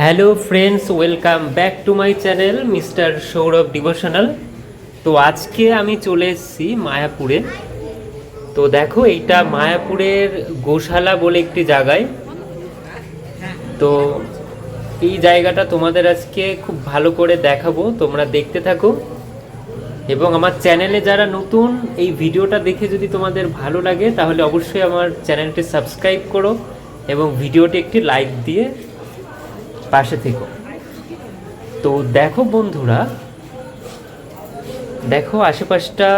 Hello friends welcome back to my channel mister Sourav devotional তো আজকে আমি চলে এসেছি মায়াপুরে। তো দেখো, এইটা মায়াপুরের গোশালা বলে একটি জায়গায়। তো এই জায়গাটা তোমাদের আজকে খুব ভালো করে দেখাবো। তোমরা দেখতে থাকো। এবং আমার চ্যানেলে যারা নতুন, এই ভিডিওটা দেখে যদি তোমাদের ভালো লাগে, তাহলে অবশ্যই আমার চ্যানেলটি সাবস্ক্রাইব করো এবং ভিডিওটি একটি লাইক দিয়ে পাশে থেকো। তো দেখো বন্ধুরা, দেখো আশেপাশটা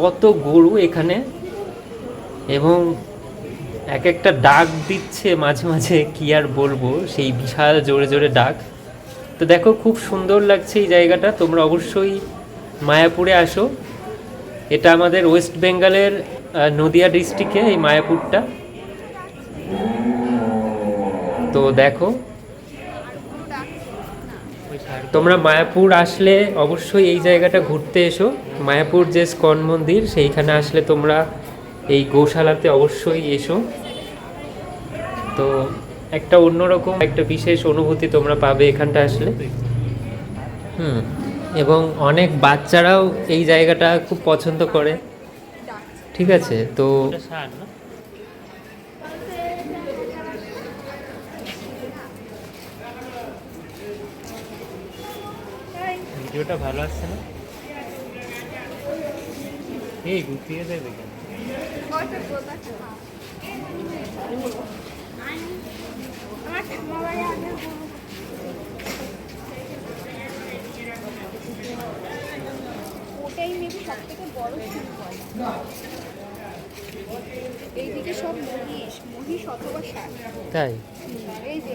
কত গরু এখানে এবং এক একটা ডাক দিচ্ছে মাঝে মাঝে, কি আর বলব, সেই বিশাল জোরে জোরে ডাক। তো দেখো খুব সুন্দর লাগছে এই জায়গাটা, তোমরা অবশ্যই মায়াপুরে আসো। এটা আমাদের ওয়েস্ট বেঙ্গলের নদিয়া ডিস্ট্রিক্টে, এই মায়াপুরটা। তো দেখো তোমরা মায়াপুর আসলে অবশ্যই এই জায়গাটা ঘুরতে এসো। মায়াপুর যে স্কন মন্দির, সেইখানে আসলে তোমরা এই গোশালাতে অবশ্যই এসো। তো একটা অন্যরকম একটা বিশেষ অনুভূতি তোমরা পাবে এখানটা আসলে। হুম, এবং অনেক বাচ্চারাও এই জায়গাটা খুব পছন্দ করে। ঠিক আছে, তো ভিডিওটা ভালো আসছে না? এই গুটিয়ে দেবে কেন? ওটাই মেবি সব থেকে বড় এইদিকে সব মহিষ মহিষ অথবা ষাট তাই? এই যে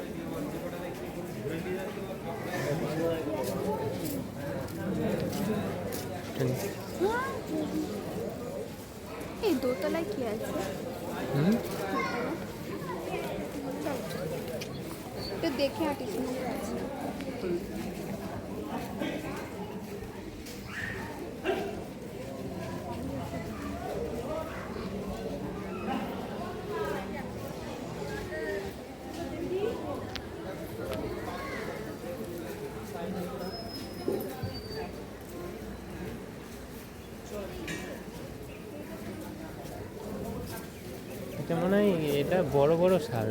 আছে। তো দেখে আটিস আছে। এটা মনে হয় এটা বড় বড় সার।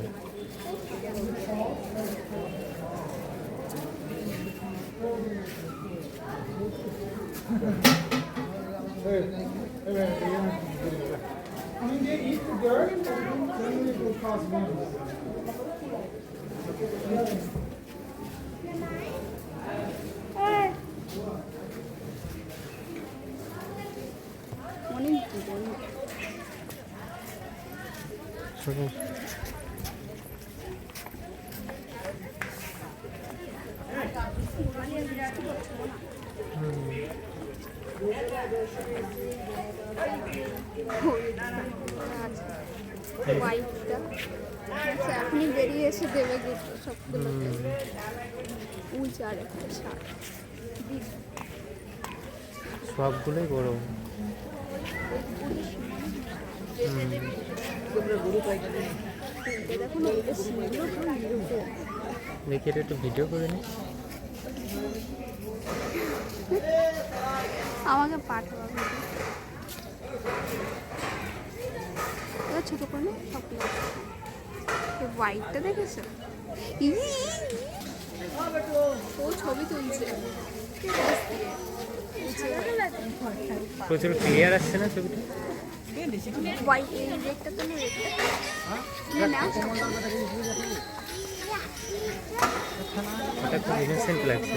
I আচ্ছা এখনই বেরিয়ে এসে দেবে গুলো সবগুলোকে উঁচু আর একটা শার্ট সবগুলোই বড় দেখো এটা একটু ভিডিও করে নি। আমাকে পাঠাবো ছোট করে সবগুলো হোয়াইটটা দেখেছ! ও ছবি তুলছে। প্রচুর ক্লিয়ার আসছে না ছবিটা? এটা খুব ইনোসেন্ট লাগছে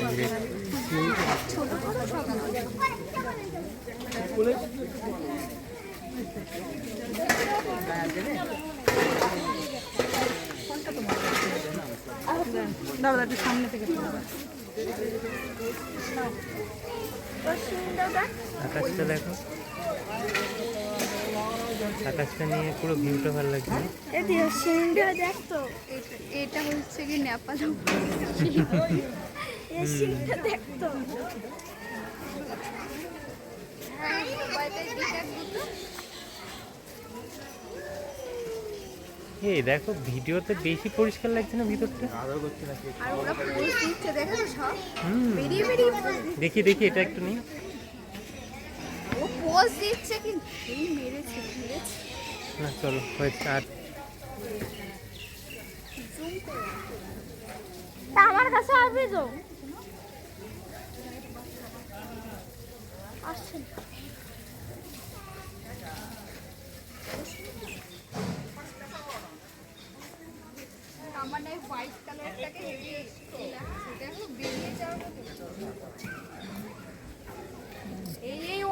দাদা সামনে থেকে আকাশটা দেখো। আকাশটা নিয়ে পুরো ভিউটা ভালো লাগছে। দেখ তো। এটা- এটা হচ্ছে কি নেপাল। এই সিনটা দেখ তো। হ্যাঁ, এই দেখো ভিডিওতে বেশি পরিষ্কার লাগছে না ভিতরটা? আর ওরা পোজ দিচ্ছে দেখো সব? বেরিয়ে বেরিয়ে দেখি দেখি এটা একটু নিই পোজ দিচ্ছে কিন্তু এই মেরেছে মেরেছে। না চলো হয়েছে আর তা আমার কাছে আসবে তো আসছে না। আমার না হোয়াইট কালারটাকে হেভি লাগছে দেখো বেরিয়ে যাওয়ার মতো। এই এই ও